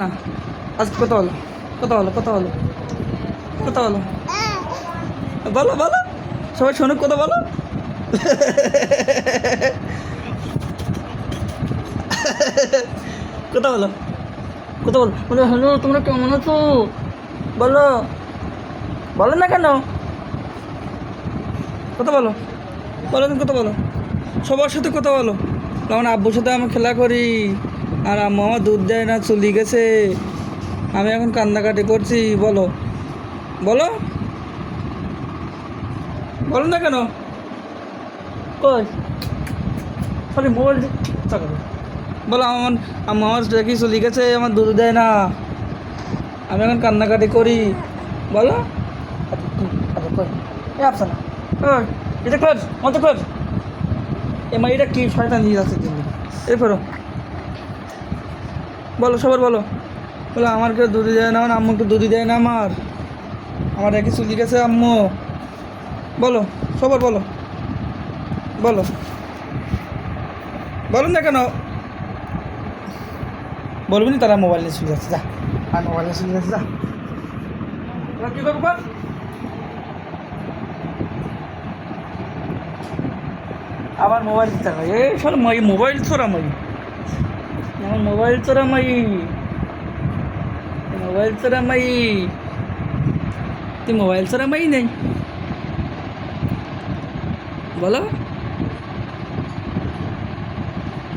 না, আজ কত হলো? কত হলো কত হলো? কত হলো? বলো বলো। সবাই শুনুক, কত বলো? কত বলো কত বলো? বলো, হ্যালো, তোমরা কেমন আছো? বলো। বলো না কেন? কত বলো? বলো তুমি কত বলো? সবার সাথে কথা বলো? যেমন আব্বুর সাথে আমি খেলা করি। আর আম্মু আমার দুধ দেয় না, চলি গেছে। আমি এখন কান্নাকাটি করছি, বলো। বলো। বলো না কেন? বলো আমার আমার দেখি চলি গেছে, আমার দুধ দেয় না। আমি এখন কান্নাকাটি করি। বলো। এটা কর মতো কর। এ, মা, এটা কি? শয়তান নিয়ে যাচ্ছে তুমি এরপরও বলো, সবার বলো। বলো, আমার কেউ দুধি দেয় না, আমার আম্মুকে দুধি দেয় না আমার। আমার একই চুলি গেছে আম্মু। বলো, সবার বলো। বলো। বলুন না কেন? বলবি না তারা মোবাইল নিয়ে চলে যাচ্ছে, যা। আর মোবাইল নিয়ে চলে যাচ্ছে, যা। কী করব আবার মোবাইল দিতে হয় এই মাই মোবাইল চোরা মাই আমার মোবাইল চোরা মাই মোবাইল চোরা মাই তুই মোবাইল চোরা মাই নেই বলো